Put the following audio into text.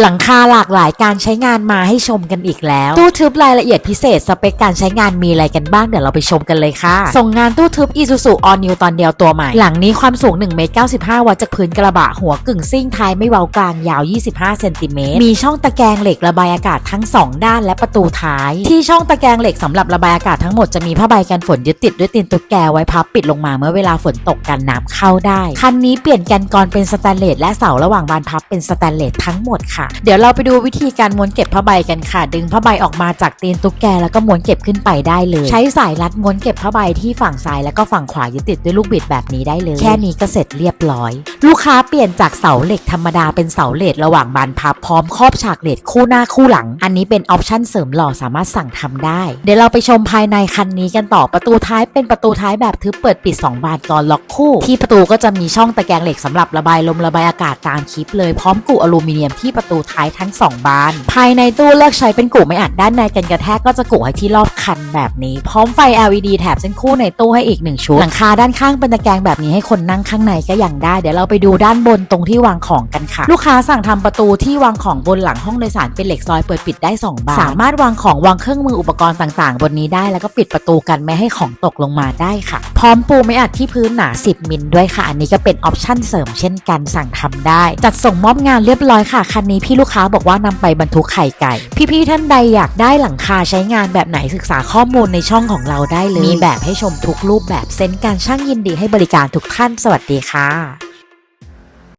หลังคาหลากหลายการใช้งานมาให้ชมกันอีกแล้ว ตู้ทึบรายละเอียดพิเศษสเปคการใช้งานมีอะไรกันบ้างเดี๋ยวเราไปชมกันเลยค่ะ ส่งงานตู้ทึบ Isuzu All New ตอนเดียวตัวใหม่ หลังนี้ความสูง1เมตร95 วัตจากพื้นกระบะหัวกึ่งซิ่งท้ายไม่เว้ากลางยาว 25เซนติเมตรมีช่องตะแกรงเหล็กระบายอากาศทั้ง 2 ด้านและประตูท้าย ที่ช่องตะแกรงเหล็กสำหรับระบายอากาศทั้งหมดจะมีผ้าใบกันฝนยึดติดด้วยตีนตุ๊กแกไว้พับปิดลงมาเมื่อเวลาฝนตกกันน้ำเข้าได้ คันนี้เปลี่ยนแกนกรเป็นสแตนเลสและเสาระหว่างบานพับเป็นสแตนเลสทั้งหมดค่ะเดี๋ยวเราไปดูวิธีการม้วนเก็บผ้าใบกันค่ะ ดึงผ้าใบออกมาจากตีนตุ๊กแกแล้วก็ม้วนเก็บขึ้นไปได้เลย ใช้สายรัดม้วนเก็บผ้าใบที่ฝั่งซ้ายแล้วก็ฝั่งขวายึดติดด้วยลูกบิดแบบนี้ได้เลย แค่นี้ก็เสร็จเรียบร้อย ลูกค้าเปลี่ยนจากเสาเหล็กธรรมดาเป็นเสาเหลดระหว่างบานพับพร้อมครอบฉากเหลดคู่หน้าคู่หลัง อันนี้เป็นออปชั่นเสริมหล่อสามารถสั่งทำได้ เดี๋ยวเราไปชมภายในคันนี้กันต่อประตูท้ายเป็นประตูท้ายแบบทึบเปิดปิด 2 บานกรล็อกคู่ ที่ประตูก็จะมีช่องตะแกรงเหล็กสำหรับระบายลมระบายอากาศตามคลิปเลยพร้อมกุอลูมิเนียมที่ประตูตูท้ายทั้ง 2 บาน ภายในตู้เลือกใช้เป็นกุไม่อัดด้านในกันกระแทกก็จะกุให้ที่รอบคันแบบนี้ พร้อมไฟ LED แถบเส้นคู่ในตู้ให้อีกหนึ่งชุดหลังคาด้านข้างเป็นตะแกรงแบบนี้ให้คนนั่งข้างในก็ยังได้ เดี๋ยวเราไปดูด้านบนตรงที่วางของกันค่ะ ลูกค้าสั่งทำประตูที่วางของบนหลังห้องโดยสารเป็นเหล็กซอยเปิดปิดได้ 2 บาน สามารถวางของวางเครื่องมืออุปกรณ์ต่างๆ บนนี้ได้แล้วก็ปิดประตูกันไม่ให้ของตกลงมาได้ค่ะ พร้อมปูไม่อัดที่พื้นหนา 10 มิลด้วยค่ะ อันนี้ก็เป็นออปชั่นเสริมเช่นกันสั่งทำได้ จัดส่งมอบงานเรียบร้อยค่ะ คันนี้พี่ลูกค้าบอกว่านำไปบรรทุกไข่ไก่ พี่ๆท่านใดอยากได้หลังคาใช้งานแบบไหนศึกษาข้อมูลในช่องของเราได้เลย มีแบบให้ชมทุกรูปแบบเซ็นการช่างยินดีให้บริการทุกท่านสวัสดีค่ะ